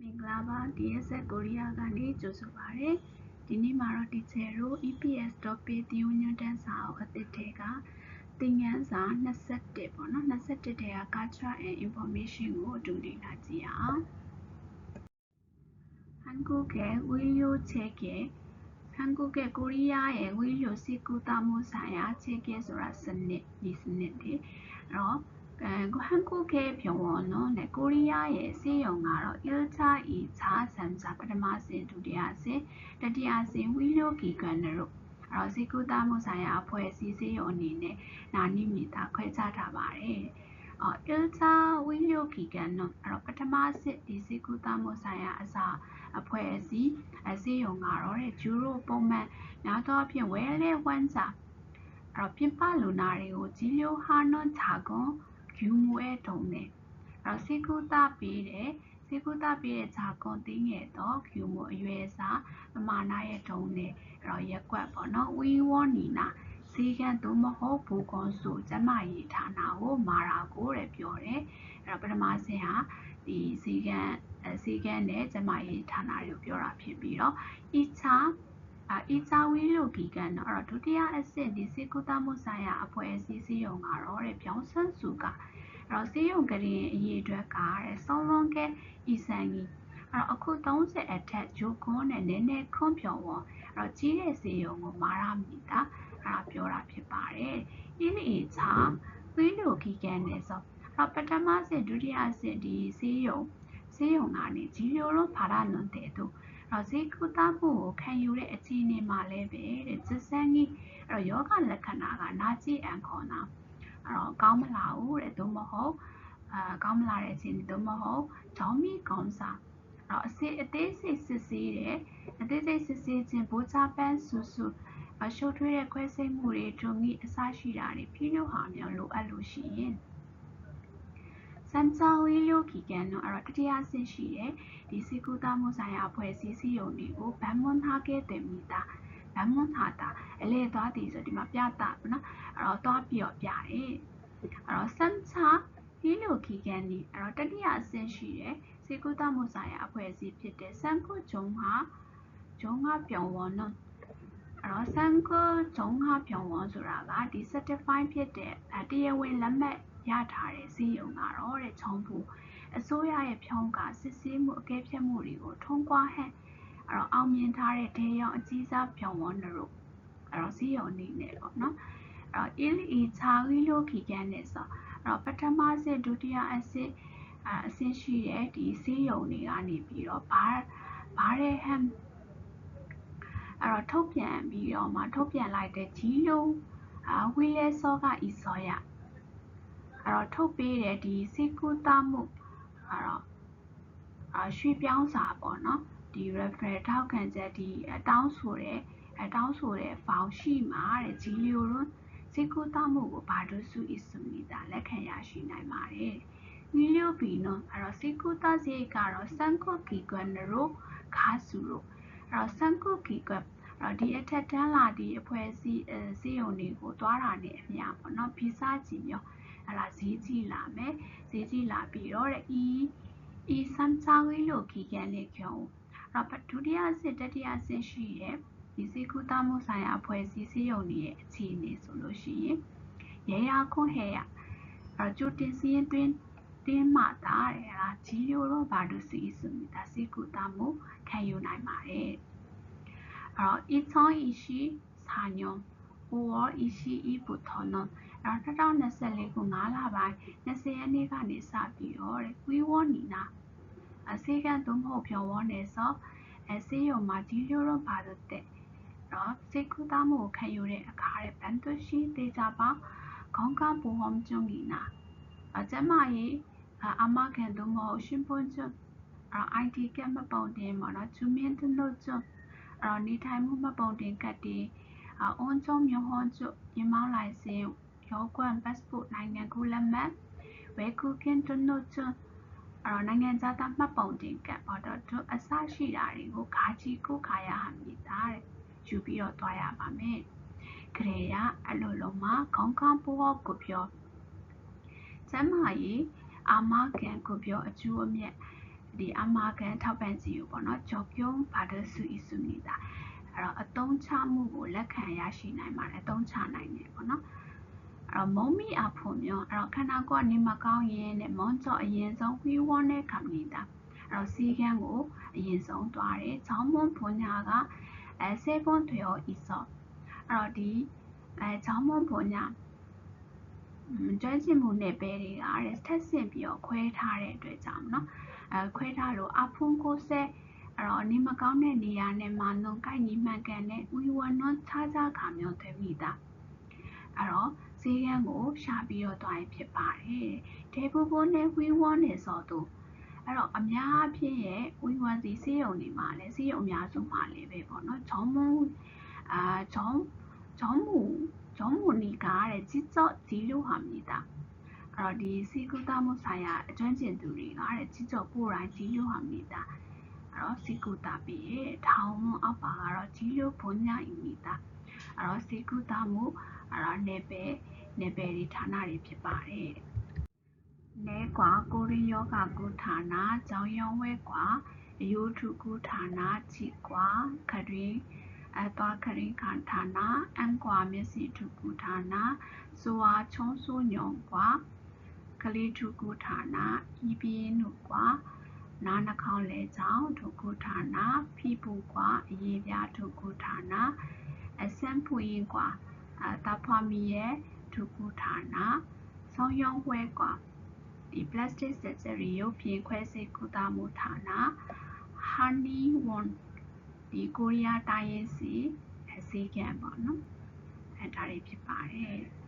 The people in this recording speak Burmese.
မင်္ဂလာပါ DSS ကိုရီးယားကနေကြိုဆိုပါရစေဒီနေ့မှာတော့ teacher တို့ EPS .pay သင်ယူညွှန်းတမ်းစာအုပ်အသစ်ထဲကသင်ခန်းစာ21ပေါ့နော်21ထဲက culture and information ကိုအတူလေ့လာကြည့်အောင် 한국의 의료 체계 한국의 코리아의 의료 시구다무 사야 체계ဆိုတာစနစ်ဒီစနစ်တွေအဲ့တော့အဲ 한국의 병원은 네, 코리아의 세용ကတော့ 1차, 2차, 3차 ပထမဆင့်ဒုတိယဆင့်တတိယဆင့်ဝီလိုဂီကန်တို့အဲ့တော့စေကူတာမှုဆိုင်ရာအဖွဲ့အစည်းစေရုံအနေနဲ့နာနိမိတာခွဲခြားထားပါတယ်။အော် ILTA ဝီလိုဂီကန်တို့အဲ့တော့ပထမဆင့်ဒီစေကူတာမှုဆိုင်ရာအစာအဖွဲ့အစည်းအစေရုံကတော့တဲ့ဂျူရိုပုံမှန်များသောအားဖြင့်ဝဲလဲဝမ်းစာအဲ့တော့ပြင်ပလူနာတွေကိုကြီးလျိုဟာနွန်ချာကွန် ယူမူအဲတုံနဲ့အဲ့တော့စေကူတာပေးတဲ့စေကူတာပေးတဲ့ဂျာကွန်တင်းငယ်တော့ယူမူအရွယ်အစားပမာဏရဲ့တုံနဲ့အဲ့တော့ရက်ကွက်ပေါ့နော်ဝီဝေါနီနာစီကန်သို့မဟုတ်ဘူကွန်ဆိုကျမရေးဌာနကိုမာရာကိုတဲ့ပြောတယ်အဲ့တော့ပထမဆင့်ဟာဒီစီကန်အဲစီကန်နဲ့ကျမရေးဌာနတွေကိုပြောတာဖြစ်ပြီးတော့ဤချာ အီချာဝီလိုဂီကန်တော့အဲ့တော့ဒုတိယအဆင့်ဒီစေကူတာမှုဆိုင်ရာအဖွဲ့အစည်းစီယုံကတော့တဲ့ပြောင်းဆန်းစုကအဲ့တော့စီယုံကလေးအရေးအတွက်ကတဲ့ဆောင်းလုံးကဲဤဆန်ကြီးအဲ့တော့အခု30အထက်ဂျိုကွန်နဲ့နည်းနည်းခွန်ပြော်ဝေါ်အဲ့တော့ကြီးတဲ့စီယုံကိုမာရမီတာအဲ့ဒါပြောတာဖြစ်ပါတယ်အင်းအီချာဝီလိုဂီကန်နဲ့ဆိုအဲ့တော့ပထမဆင့်ဒုတိယဆင့်ဒီစီယုံစီယုံကနေဂျီလျိုလိုဖာရနွန်တဲ့တို့ တော့ဈေးကုသမှုကိုခံယူတဲ့အခြေအနေမှာလည်းပဲတဲ့ဇစန်းကြီးအဲ့တော့ယောဂလက္ခဏာကနာကျင်အံခေါ်တာအဲ့တော့ကောင်းမလာဘူးတဲ့သို့မဟုတ်အာကောင်းမလာတဲ့အခြေအနေသို့မဟုတ်ဂျောင်းမီကောင်းစားအဲ့တော့အစစ်အသေးစိတ်စစ်ဆေးတယ်အသေးစိတ်စစ်ဆေးခြင်းဘူချပန်းဆူဆူအရှုပ်ထွေးတဲ့ခွဲစိတ်မှုတွေဒုံကြီးအစရှိတာတွေပြည့်လို့ဟာမျိုးလိုအပ်လို့ရှိရင် စမ်ချာဝီယိုကီကန်တော့အဲ့တော့တတိယဆင့်ရှိတယ်ဒီစီကူတာမှုဆိုင်ရာအဖွဲ့အစည်းစီယုံတွေကိုဗန်မွန်ထားခဲ့တယ်မိသားဗန်မွန်ထားတာအလဲသွားတည်ဆိုဒီမှာပြတာပေါ့နော်အဲ့တော့သွားပြီးတော့ပြတယ်အဲ့တော့စမ်ချာဒီလိုခီကန်ဒီအဲ့တော့တတိယအဆင့်ရှိတယ်စီကူတာမှုဆိုင်ရာအဖွဲ့အစည်းဖြစ်တဲ့စမ်ကိုဂျုံဟာဂျုံဟာပြောင်းဝနော်အဲ့တော့စမ်ကိုဂျုံဟာပြောင်းဝဆိုတာကဒီ certify ဖြစ်တဲ့တရားဝင်လက်မှတ် ရထားတဲ့စီးရုံကတော့တဲ့ချုံဘူးအစိုးရရဲ့ဖြောင်းကစစ်ဆေးမှုအကဲဖြတ်မှုတွေကိုထုံးကွာဟဲ့အဲ့တော့အောင်မြင်ထားတဲ့ဒေရောင်အကြီးစားဖြောင်းဝန်းတို့အဲ့တော့စီးရုံအနေနဲ့ပေါ့နော်အဲ့တော့ ILE ချာဝီလိုခီကန်နဲ့ဆိုအဲ့တော့ပထမဆင့်ဒုတိယအဆင့်အဆင့်ရှိတဲ့ဒီစီးရုံတွေကနေပြီးတော့ဘာဘာတဲ့ဟမ်အဲ့တော့ထုတ်ပြန်ပြီးတော့မှထုတ်ပြန်လိုက်တဲ့ဂျီလိုအဝီလဲစောကဤစောရ အဲ့တော့ထုတ်ပေးတဲ့ဒီစေကူတာမှုအဲ့တော့အရွှေပြောင်းစာပေါ့နော်ဒီ referral ထောက်ခံချက်ဒီတောင်းဆိုတဲ့အတောင်းဆိုတဲ့ဖောင်ရှိမှာတဲ့ဂျီလီယိုရွန်စေကူတာမှုကိုဘာလို့စုအစ်စုနေတာလက်ခံရရှိနိုင်ပါတယ်မီလီယိုပီနော်အဲ့တော့စေကူတာစေကတော့စန်ကိုကီကွမ်နရိုခါဆူရိုအဲ့တော့စန်ကိုကီကွမ်အဲ့ဒီအထက်တန်းလာဒီအဖွဲ့အစည်းအစည်းအရုံတွေကိုတွားတာနဲ့အမျှပေါ့နော်ဗီဇကြည့်မျိုး အဲ့ဒါဈေးကြီးလာမယ်ဈေးကြီးလာပြီးတော့တဲ့ e e samchawi လို့ခီကန်လေးကျောင်းအဲ့တော့ဒုတိယအဆင့်တတိယအဆင့်ရှိရဲ့ဒီစီကူတာမှုဆိုင်ရာအဖွဲ့အစည်းစည်းရုံးနေရဲ့အခြေအနေဆိုလို့ရှိရင်ရရာခွန်ဟဲရအဲ့ကျူတင်စီရင်တွင်တင်းမှတာတဲ့အဲ့ဒါဂျီယိုရောဘာဒူစီဆိုမိဒါစီကူတာမှုခံယူနိုင်ပါတယ်အဲ့တော့ it's on issue စာညုံး OECE ဘူထောနဒါ2024ခု9လပိုင်း20ရက်နေ့ကနေစပြီးတော့တဲ့ကွီဝေါနီနာအစေကန်းသို့မဟုတ်ပြောဝေါနေဆိုအစေရုံမှာဒီလိုတော့ပါတော့တဲ့နော်စေကူသားမှုကိုခံယူတဲ့အခါတဲ့ဘန်သွရှိသေးကြပါခေါင်းကဘူဟောမ်ကျုံကီနာအကျမရေးအမကန်သို့မဟုတ်ရှင်ပွန်ကျွန်း IT ကမပုံတင်ပါတော့ဂျူမင်းတို့ကျွန်းအော်နေထိုင်မှုမပုံတင်ကတ်တင် အွန်ကျုံမျိုးဟောကျုံရမောင်းလိုက်စင်ရောကွမ် passport နိုင်ငံကူးလက်မှတ်ဝဲကူကင်တနိုချွန်အဲ့တော့နိုင်ငံသားသားမှတ်ပုံတင်ကတ်ပေါ့တော့သူအစရှိတာတွေကိုခါကြီးကိုခါရဟာမြည်တာတဲ့ယူပြီးတော့တွားရပါမယ်ခရေရအလိုလုံးမှာခေါင်းကောင်းပေါ်ကိုပြောကျမ်းမာရေးအာမခံကိုပြောအကျိုးအမြတ်ဒီအမာကန်ထောက်ပံ့စီကိုပေါ့နော်ကြော်ပြုံးဘာဒဆူအီဆူနေတာ အဲ့တော့အတုံးချမှုကိုလက်ခံရရှိနိုင်ပါတယ်အတုံးချနိုင်တယ်ပေါ့နော်အဲ့တော့မုံမီအဖို့မျိုးအဲ့တော့ခန္ဓာကိုယ်ကနေမကောင်းရင်တဲ့မွန်ကြောအရင်ဆုံးဝီဝွန်နဲ့ကမ်နေတာအဲ့တော့စီကန်းကိုအရင်ဆုံးသွားတယ်။ချောင်းမွန်ဖွညာကအဲစေပွန်ထွေရောဤစောအဲ့တော့ဒီအဲချောင်းမွန်ဖွညာကျွမ်းကျင်မှုနယ်ပယ်တွေကတဲ့ထက်ဆင့်ပြီးတော့ခွဲထားတဲ့အတွက်ကြောင့်เนาะအဲခွဲထားလို့အဖုန်ကိုဆက် အဲ့တော့နေမကောင်းတဲ့နေရာနဲ့မာနုံကိုက်ညီမှန်ကန်တဲ့ဝီဝါနွန်ခြားခြားခါမျိုးသွဲမိတာအဲ့တော့ဈေးကန်းကိုရှာပြီးတော့တွားရင်ဖြစ်ပါတယ်ဒေဘူဘိုနဲ့ဝီဝါနဲ့ဆိုတော့အဲ့တော့အများအပြည့်ရဲ့ဝီဝါစီစေးရုံတွေမှာလည်းစေးရုံအများဆုံးမှာလည်းပဲပေါ့နော်ဂျောင်းမုံအာဂျောင်းဂျောင်းမူဂျောင်းမူနီကားတဲ့ကြီးစော့ဒီလိုဟာမြည်တာအဲ့တော့ဒီစီကူတာမှုဆိုင်ရာအကျွမ်းကျင်သူတွေကတဲ့ကြီးစော့ပို့တိုင်းကြီးလိုဟာမြည်တာအဲ့ တော့စီကူတာပြီးရဲ့ထောင်မအောက်ပါကတော့ကြီးလိုဘုံညာအီမီတာအဲ့တော့စီကူတာမှုအဲ့တော့နေပဲနေပဲဒီဌာနတွေဖြစ်ပါတယ်နဲကွာကိုရီယောဂကုဌာနကြောင်ရောဝဲကွာအယိုးထုကုဌာနချီကွာခရီးအသွားခရီးခဌာနအန်ကွာမျက်စိထုကုဌာနဇွာချုံးဆိုးညုံကွာကလေးထုကုဌာနဤပြင်းနုကွာ နားနှာခေါင်းလဲချောင်းထုကုဌာနဖိပူကွာအရေးပြားထုကုဌာနအစံဖွရင်ကွာအတဖွာမီရဲ့ထုကုဌာနဆောင်းရောင်းဝဲကွာဒီ plastic surgery ရုပ်ပြင်ခွဲစိတ်ကုသမှုဌာန honey one ဒီကိုရီးယားတိုင်းရင်းစီအစည်းကံပေါ့နော်အဲဒါတွေဖြစ်ပါတယ်